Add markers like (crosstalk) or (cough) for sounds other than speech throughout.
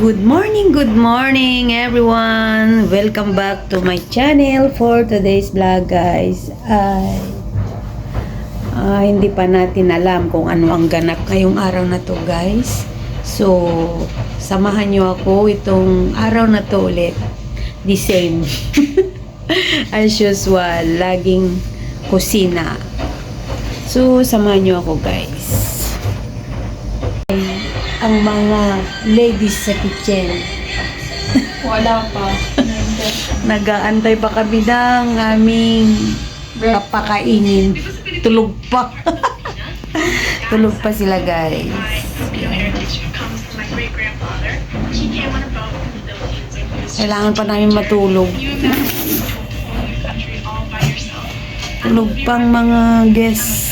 Good morning, good morning everyone. Welcome back to my channel for today's vlog guys. Ay, ah, hindi pa natin alam kung ano ang ganap ngayong araw na to guys. So, samahan nyo ako itong araw na to ulit. The same. (laughs) As usual, laging kusina. So, samahan nyo ako guys ang mga ladies sa kitchen. (laughs) Wala pa. Nagaantay pa kami ng aming papakainin. Tulog pa. (laughs) Tulog pa sila guys. Kailangan pa namin matulog. Tulog pang mga guests.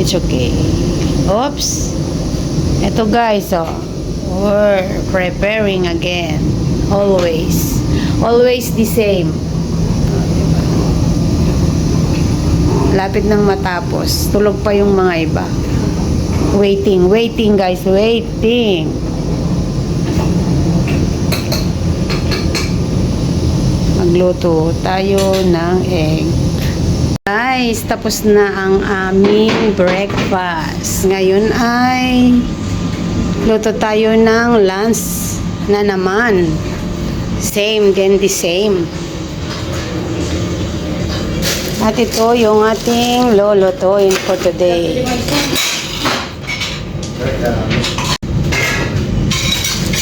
It's okay. Oops. Ito guys, oh. We're preparing again. Always. Always the same. Lapit nang matapos. Tulog pa yung mga iba. Waiting, waiting guys, waiting. Magluto tayo ng egg. Guys, tapos na ang aming breakfast. Ngayon ay luto tayo ng lunch na naman. Same din the same. At ito yung ating lolotoin for today.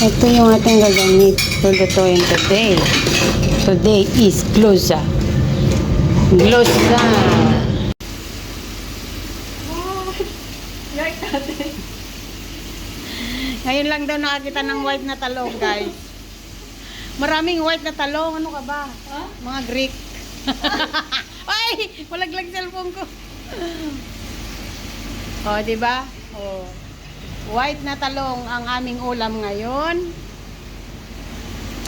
Ito yung ating gagamit lulutuin today. Today is gluza. Gluza. Ngayon lang daw nakakita ng white na talong, guys. Maraming white na talong. Ano ka ba? Mga Greek. (laughs) Ay! Malaglag cellphone ko. oh, di ba? Oh. White na talong ang aming ulam ngayon.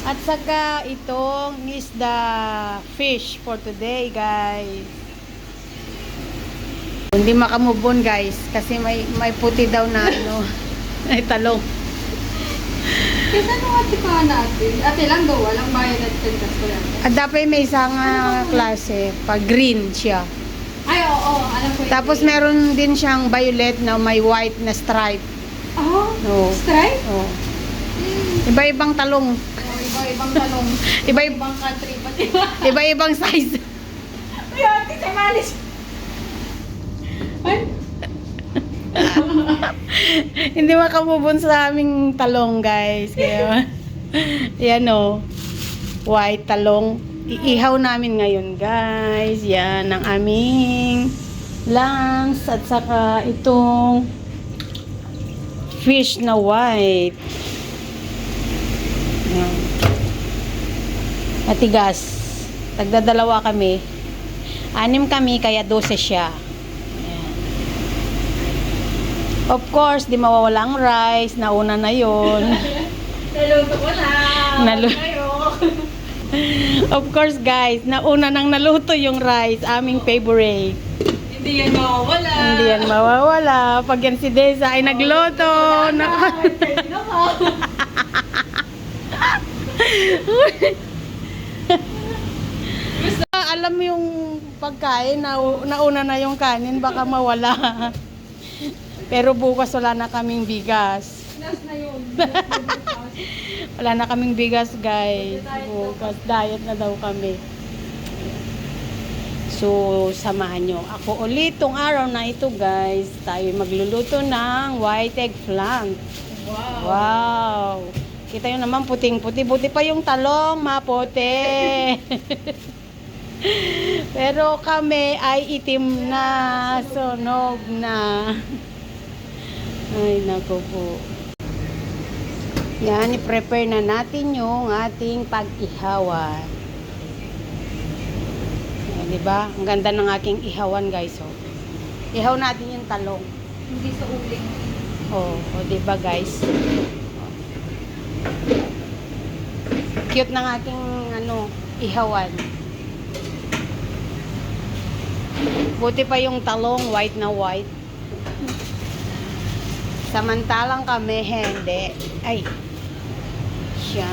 At saka itong is the fish for today, guys. Hindi makamubon, guys, kasi may may puti daw na ano, (laughs) ay talong. Kasi ano nga tipa natin? Ate lang daw, walang bayad at tentas ko lang. At dapat may isang ah, klase, pag green siya. Ay, oo, oo, alam ko yun. Tapos meron din siyang violet na may white na stripe. Oh, No. stripe? Oh. Iba-ibang talong. Oh, iba-ibang talong. Iba Ibang country, pati ba? iba-ibang size. (laughs) Ay, ate, sa malis. Ay, (laughs) Hindi makamubon sa aming talong, guys. Kaya, (laughs) yan o. White talong. Iihaw namin ngayon, guys. Yan ang aming lunch. At saka itong fish na white. Yan. Matigas. Tagdadalawa kami. Anim kami, kaya 12 siya. Of course, di mawawala ang rice. Nauna na yon. naluto ko na. Nalu- of course, guys, nauna nang naluto yung rice. Aming favorite. Hindi yan mawawala. Hindi yan mawawala. Pag yan si Deza ay nagluto. Na-. Alam mo yung pagkain, na, nauna na yung kanin, baka mawala. Pero bukas wala na kaming bigas. Nas na yun. (laughs) Wala na kaming bigas, guys. Bukas, diet na daw kami. So, samahan nyo. Ako ulit tong araw na ito, guys. Tayo magluluto ng white eggplant. Wow. Wow! Kita nyo naman, puting-puti. Buti pa yung talong, maputi. (laughs) Pero kami ay itim na, sunog na. Ay, nako po. Yan, i-prepare na natin yung ating pag-ihawan. Yan, di ba? Ang ganda ng aking ihawan, guys. Oh. Ihaw natin yung talong. Hindi sa uling. Oh, oh 'di ba guys? Cute ng aking ano, ihawan. Buti pa yung talong white na white. Samantalang kami, hindi. Ay. Siya.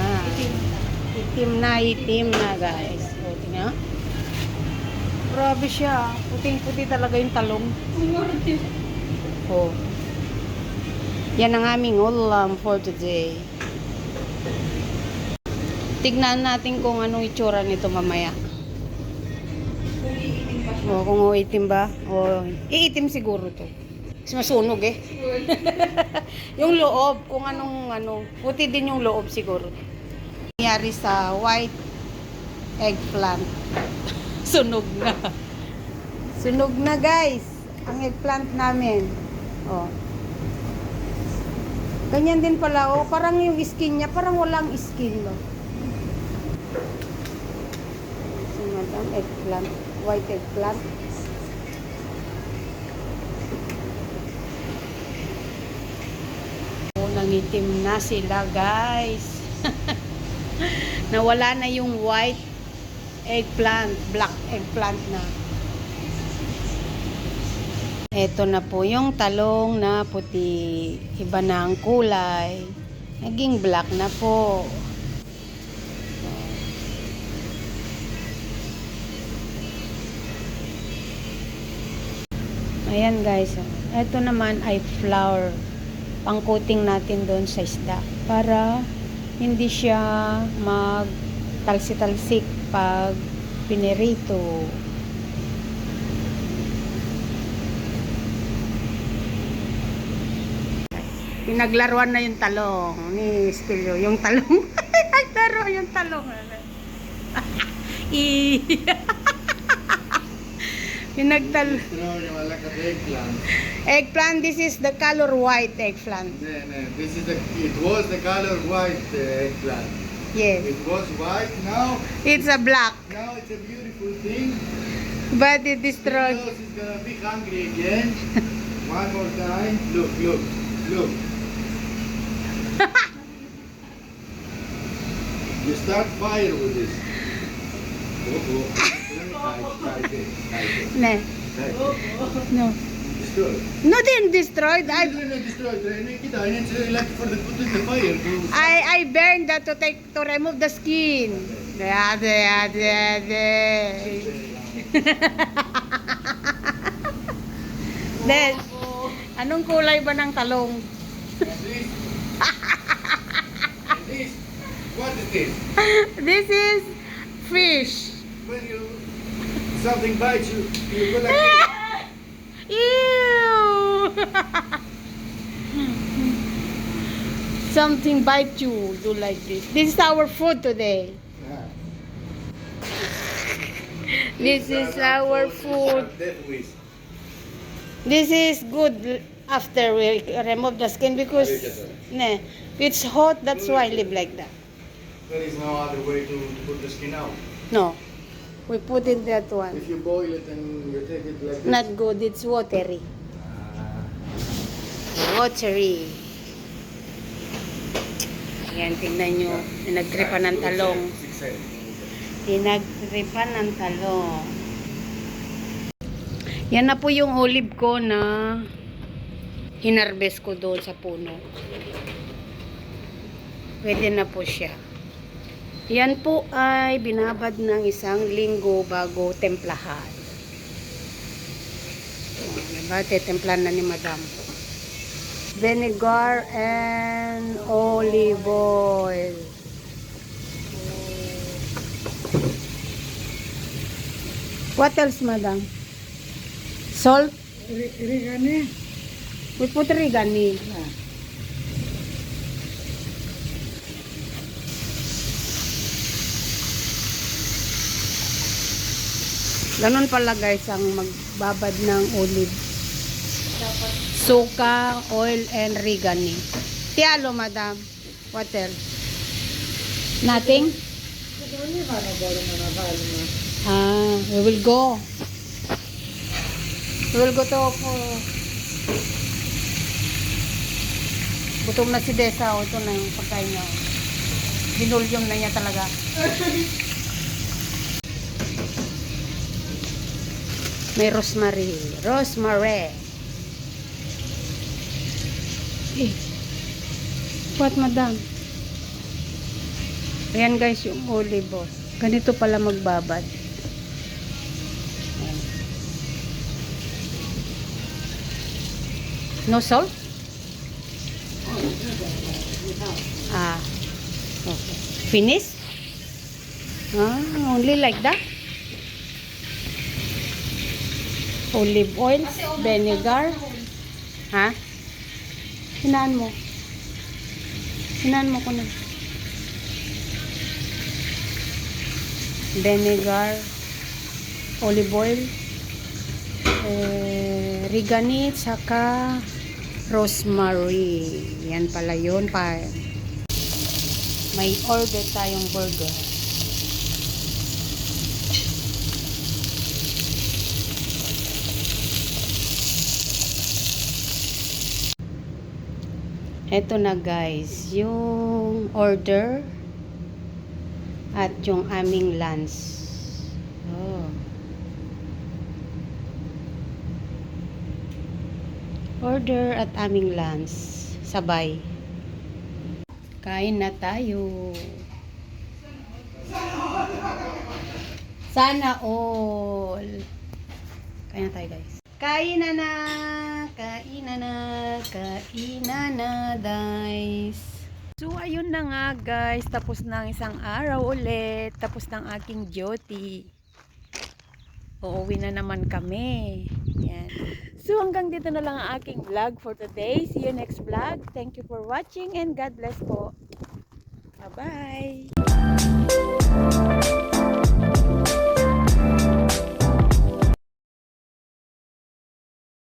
Itim na, itim na, guys. O, tingnan. Grabe siya. Puting-puti talaga yung talong. Oh. Yan ang aming ulam for today. Tignan natin kung anong itsura nito mamaya. O, kung iitim ba? O, iitim siguro to. Kasi masunog eh. (laughs) yung loob, kung anong ano, puti din yung loob siguro. Nangyari sa white eggplant. (laughs) Sunog na. Sunog na guys. Ang eggplant namin. Oh. Ganyan din pala. Oh, parang yung skin niya, parang walang skin. No? Si madam, eggplant. White eggplant. Oh, nangitim na sila guys. (laughs) Nawala na yung white eggplant, black eggplant na. Ito na po yung talong na puti. Iba na ang kulay. Naging black na po. Ayan guys. Ito naman ay flour. Pangkuting natin doon sa isda. Para hindi siya mag talsi-talsik pag pinirito. Pinaglaruan na yung talong ni Stilio. Yung talong. (laughs) Naglaro yung talong. (laughs) I (laughs) Like an eggplant. This is the color white eggplant. This is the, it was the color white uh, eggplant. Yes. It was white, now, It's a black, now it's a beautiful thing. but it destroyed. Because it's gonna be hungry again. (laughs) One more time. Look, look, look. (laughs) you start fire with this. Oh, oh. Ne. No. Destroy. No, didn't destroyed. I I. I burned that to take to remove the skin. Yeah, yeah, yeah, yeah. Then, anong kulay ba ng talong? What is this? (laughs) This is fish. When you something bites you, you go like this. Ew! Something bite you, do like this. This is our food today. (laughs) This is our food. Death. This is good after we remove the skin because ne, it's hot, that's why I live like that. There is no other way to, to put the skin out. No, we put in that one. If you boil it and you take it like this. Not good, it's watery. Ah. Watery. Ayan, tingnan nyo. Pinagtripan ng talong. Pinagtripan ng talong. Yan na po yung olive ko na hinarbest ko doon sa puno. Pwede na po siya. Yan po ay binabad ng isang linggo bago templahan. Diba? Tetemplan na ni madam. Vinegar and olive oil. What else, madam? Salt? Rigani. We put regani. Ganon pala guys ang magbabad ng olive. Suka, oil, and regani. Tialo, madam. What else? Nothing? Ah, we will go. We will go to for Gutom na si Desa, o ito na yung pagkain niya. Binulyong na niya talaga. (laughs) May rosemary. Rosemary. What, madam? Ayan guys, yung olive. oh. Ganito pala magbabad. Ayan. No salt? Ah. Okay. Finish? Ah, only like that? Olive oil, vinegar. Ha? Hinaan mo. Hinaan mo ko na. Vinegar, olive oil, eh, riganit, saka rosemary. Yan pala yun. Pa. May order tayong burger. Eto na guys, yung order at yung aming lunch. Oh. Order at aming lunch. Sabay. Kain na tayo. Sana all. Kain na tayo guys. Kain na na, kain na na, kain na na guys. So ayun na nga guys, tapos na ang isang araw ulit, tapos ng aking duty. Uuwi na naman kami. Yan. So hanggang dito na lang ang aking vlog for today. See you next vlog. Thank you for watching and God bless po. Bye-bye.